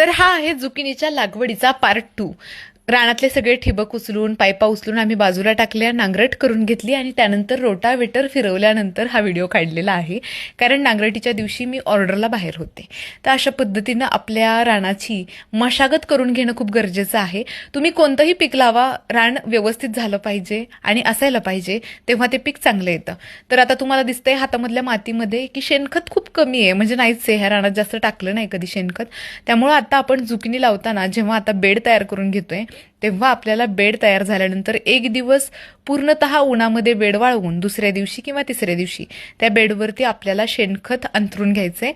तर हा आहे जुकिनीच्या लागवडीचा पार्ट टू रानातले सगळे ठिबक उचलून पायपा उचलून आम्ही बाजूला टाकल्या नांगरट करून घेतली आणि त्यानंतर रोटावेटर फिरवल्यानंतर हा व्हिडिओ काढलेला आहे. कारण नांगरटीच्या दिवशी मी ऑर्डरला बाहेर होते. तर अशा पद्धतीनं आपल्या रानाची मशागत करून घेणं खूप गरजेचं आहे. तुम्ही कोणतंही पीक लावा रान व्यवस्थित झालं पाहिजे आणि असायला पाहिजे तेव्हा ते पीक चांगलं येतं. तर आता तुम्हाला दिसतंय हातामधल्या मातीमध्ये की शेणखत खूप कमी आहे. म्हणजे नाहीच आहे ह्या रानात जास्त टाकलं नाही कधी शेणखत. त्यामुळं आता आपण झुकिनी लावताना जेव्हा आता बेड तयार करून घेतोय तेव्हा आपल्याला बेड तयार झाल्यानंतर एक दिवस पूर्णतः उन्हामध्ये बेड वाळवून दुसऱ्या दिवशी किंवा तिसऱ्या दिवशी त्या बेडवरती आपल्याला शेणखत अंथरून घ्यायचे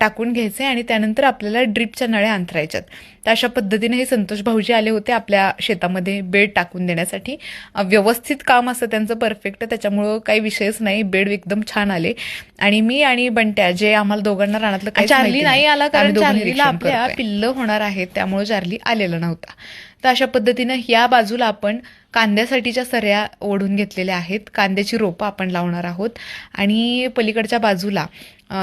टाकून घ्यायचे आणि त्यानंतर आपल्याला ड्रिपच्या नळ्या अंथरायच्यात. तर अशा पद्धतीने हे संतोष भाऊजी आले होते आपल्या शेतामध्ये बेड टाकून देण्यासाठी. व्यवस्थित काम असं त्यांचं परफेक्ट त्याच्यामुळं काही विषयच नाही. बेड एकदम छान आले. आणि मी आणि बंट्या जे आम्हाला दोघांना रानातलं काही चार्ली नाही आला कारण चार्लीला आपल्या. पिल्लं होणार आहेत त्यामुळे चार्ली आलेला नव्हता. तर अशा पद्धतीनं या बाजूला आपण कांद्यासाठीच्या सऱ्या ओढून घेतलेल्या आहेत. कांद्याची रोपं आपण लावणार आहोत. आणि पलीकडच्या बाजूला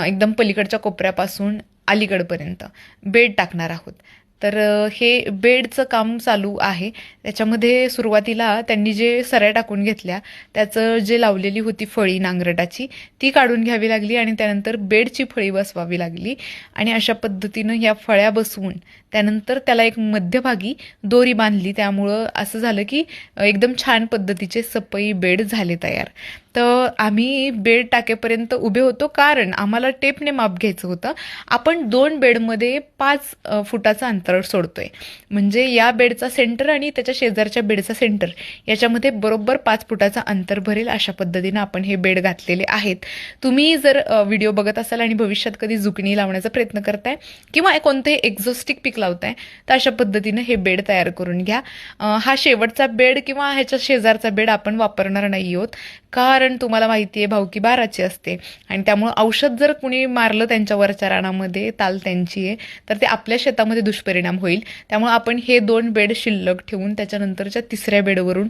एकदम पलीकडच्या कोपऱ्यापासून अलीकडपर्यंत बेड टाकणार आहोत. तर हे बेडचं काम चालू आहे. त्याच्यामध्ये सुरुवातीला त्यांनी जे सऱ्या टाकून घेतल्या त्याचं जे लावलेली होती फळी नांगरटाची ती काढून घ्यावी लागली आणि त्यानंतर बेडची फळी बसवावी लागली. आणि अशा पद्धतीनं ह्या फळ्या बसवून त्यानंतर त्याला एक मध्यभागी दोरी बांधली. त्यामुळं असं झालं की एकदम छान पद्धतीचे सपई बेड झाले तयार. तर आम्ही बेड टाकेपर्यंत उभे होतो. कारण आम्हाला टेपने माप घ्यायचं होतं. आपण दोन बेडमध्ये पाच फुटाचं अंतर सोडतोय. म्हणजे या बेडचा सेंटर आणि त्याच्या शेजारच्या बेडचा सेंटर याच्यामध्ये बरोबर पाच फुटाचं अंतर भरेल अशा पद्धतीनं आपण हे बेड घातलेले आहेत. तुम्ही जर व्हिडिओ बघत असाल आणि भविष्यात कधी झुकणी लावण्याचा प्रयत्न करताय किंवा कोणतंही एक्झॉस्टिक पीक लावताय तर अशा पद्धतीनं हे बेड तयार करून घ्या. हा शेवटचा बेड किंवा ह्याच्या शेजारचा बेड आपण वापरणार नाही आहोत. कारण तुम्हाला माहिती आहे भावकी बाराची असते. आणि त्यामुळं औषध जर कुणी मारलं त्यांच्या वरच्या रानामध्ये ताल त्यांची आहे तर ते आपल्या शेतामध्ये दुष्परिणाम होईल. त्यामुळे आपण हे दोन बेड शिल्लक ठेवून त्याच्यानंतरच्या तिसऱ्या बेडवरून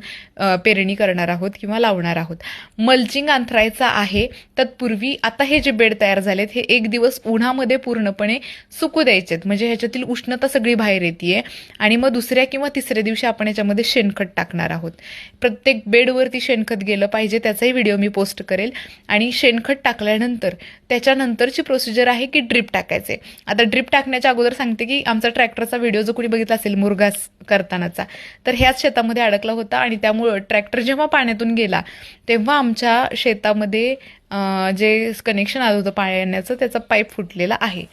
पेरणी करणार आहोत किंवा लावणार आहोत. मल्चिंग अंथरायचं आहे. तत्पूर्वी आता हे जे बेड तयार झालेत हे एक दिवस उन्हामध्ये पूर्णपणे सुकू द्यायचेत. म्हणजे ह्याच्यातील उष्णता सगळी बाहेर येते आणि मग दुसऱ्या किंवा तिसऱ्या दिवशी आपण याच्यामध्ये शेणखत टाकणार आहोत. प्रत्येक बेडवरती शेणखत गेलं पाहिजे त्याचाही व्हिडिओ मी पोस्ट करेल. आणि शेणखत टाकल्यानंतर त्याच्यानंतरची प्रोसिजर आहे की ड्रिप टाकायचे. आता ड्रिप टाकण्याच्या अगोदर सांगते की आमचा ट्रॅक्टरचा व्हिडिओ जो कोणी बघितला असेल मुरघास करतानाचा तर ह्याच शेतामध्ये अडकला होता आणि त्यामुळं ट्रॅक्टर जेव्हा पाण्यातून गेला तेव्हा आमच्या शेतामध्ये जे कनेक्शन आलं होतं पाण्याचं त्याचा पाईप फुटलेला आहे.